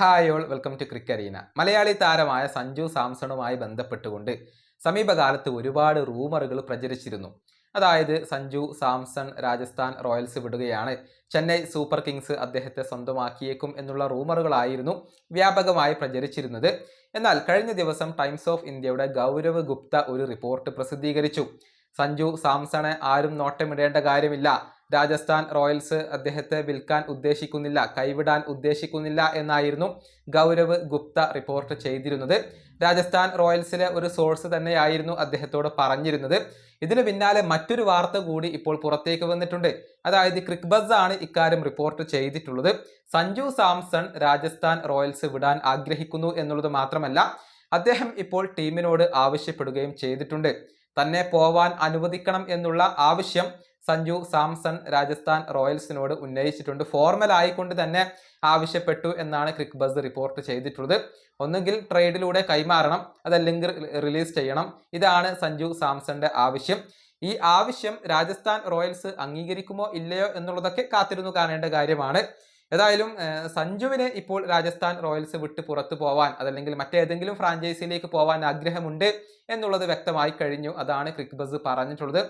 Hi all welcome to ക്രിക്കറീന മലയാളി താരമായ സഞ്ജു സാംസണുമായി ബന്ധപ്പെട്ടുകൊണ്ട് സമീപകാലത്ത് ഒരുപാട് റൂമറുകൾ പ്രചരിച്ചിരുന്നു. അതായത് സഞ്ജു സാംസൺ രാജസ്ഥാൻ റോയൽസ് വിടുകയാണ്. ചെന്നൈ സൂപ്പർ കിങ്സ് അദ്ദേഹത്തെ സ്വന്തമാക്കിയേക്കും എന്നുള്ള റൂമറുകളായിരുന്നു വ്യാപകമായി പ്രചരിച്ചിരുന്നത്. എന്നാൽ കഴിഞ്ഞ ദിവസം ടൈംസ് ഓഫ് ഇന്ത്യയുടെ ഗൗരവ് ഗുപ്ത ഒരു റിപ്പോർട്ട് പ്രസിദ്ധീകരിച്ചു. സഞ്ജു സാംസണെ ആരും നോട്ടമിടേണ്ട കാര്യമില്ല. രാജസ്ഥാൻ റോയൽസ് അദ്ദേഹത്തെ വിൽക്കാൻ ഉദ്ദേശിക്കുന്നില്ല കൈവിടാൻ ഉദ്ദേശിക്കുന്നില്ല എന്നായിരുന്നു ഗൗരവ് ഗുപ്ത റിപ്പോർട്ട് ചെയ്തിരുന്നത്. രാജസ്ഥാൻ റോയൽസിലെ ഒരു സോഴ്സ് തന്നെയായിരുന്നു അദ്ദേഹത്തോട് പറഞ്ഞിരുന്നത്. ഇതിന് പിന്നാലെ മറ്റൊരു വാർത്ത കൂടി ഇപ്പോൾ പുറത്തേക്ക് വന്നിട്ടുണ്ട്. അതായത് ക്രിക്ബസ് ആണ് ഇക്കാര്യം റിപ്പോർട്ട് ചെയ്തിട്ടുള്ളത്. സഞ്ജു സാംസൺ രാജസ്ഥാൻ റോയൽസ് വിടാൻ ആഗ്രഹിക്കുന്നു എന്നുള്ളത് മാത്രമല്ല അദ്ദേഹം ഇപ്പോൾ ടീമിനോട് ആവശ്യപ്പെടുകയും ചെയ്തിട്ടുണ്ട്. തന്നെ പോവാൻ അനുവദിക്കണം എന്നുള്ള ആവശ്യം സഞ്ജു സാംസൺ രാജസ്ഥാൻ റോയൽസിനോട് ഉന്നയിച്ചിട്ടുണ്ട്. ഫോർമൽ ആയിക്കൊണ്ട് തന്നെ ആവശ്യപ്പെട്ടു എന്നാണ് ക്രിക്ക് ബസ് റിപ്പോർട്ട് ചെയ്തിട്ടുള്ളത്. ഒന്നുകിൽ ട്രേഡിലൂടെ കൈമാറണം അതല്ലെങ്കിൽ റിലീസ് ചെയ്യണം. ഇതാണ് സഞ്ജു സാംസന്റെ ആവശ്യം. ഈ ആവശ്യം രാജസ്ഥാൻ റോയൽസ് അംഗീകരിക്കുമോ ഇല്ലയോ എന്നുള്ളതൊക്കെ കാത്തിരുന്നു കാണേണ്ട കാര്യമാണ്. ഏതായാലും സഞ്ജുവിന് ഇപ്പോൾ രാജസ്ഥാൻ റോയൽസ് വിട്ട് പുറത്തു പോവാൻ അതല്ലെങ്കിൽ മറ്റേതെങ്കിലും ഫ്രാഞ്ചൈസിയിലേക്ക് പോവാൻ ആഗ്രഹമുണ്ട് എന്നുള്ളത് വ്യക്തമായി കഴിഞ്ഞു. അതാണ് ക്രിക്ക് ബസ് പറഞ്ഞിട്ടുള്ളത്.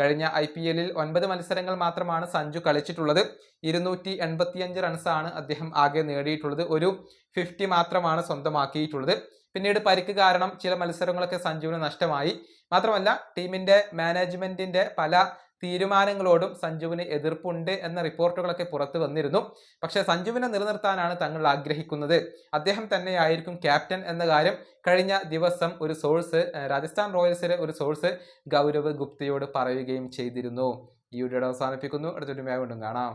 കഴിഞ്ഞ ഐ പി എല്ലിൽ ഒൻപത് മത്സരങ്ങൾ മാത്രമാണ് സഞ്ജു കളിച്ചിട്ടുള്ളത്. ഇരുന്നൂറ്റി എൺപത്തിയഞ്ച് റൺസാണ് അദ്ദേഹം ആകെ നേടിയിട്ടുള്ളത്. ഒരു ഫിഫ്റ്റി മാത്രമാണ് സ്വന്തമാക്കിയിട്ടുള്ളത്. പിന്നീട് പരിക്ക് കാരണം ചില മത്സരങ്ങളൊക്കെ സഞ്ജുവിന് നഷ്ടമായി. മാത്രമല്ല ടീമിന്റെ മാനേജ്മെന്റിന്റെ പല തീരുമാനങ്ങളോടും സഞ്ജുവിന് എതിർപ്പുണ്ട് എന്ന റിപ്പോർട്ടുകളൊക്കെ പുറത്തു വന്നിരുന്നു. പക്ഷേ സഞ്ജുവിനെ നിലനിർത്താനാണ് തങ്ങൾ ആഗ്രഹിക്കുന്നത്. അദ്ദേഹം തന്നെയായിരിക്കും ക്യാപ്റ്റൻ എന്ന കാര്യം കഴിഞ്ഞ ദിവസം ഒരു സോഴ്സ് രാജസ്ഥാൻ റോയൽസിലെ ഒരു സോഴ്സ് ഗൗരവ് ഗുപ്തയോട് പറയുകയും ചെയ്തിരുന്നു. ഈ വീഡിയോ അവസാനിപ്പിക്കുന്നു. അടുത്തൊരു വീണ്ടും കാണാം.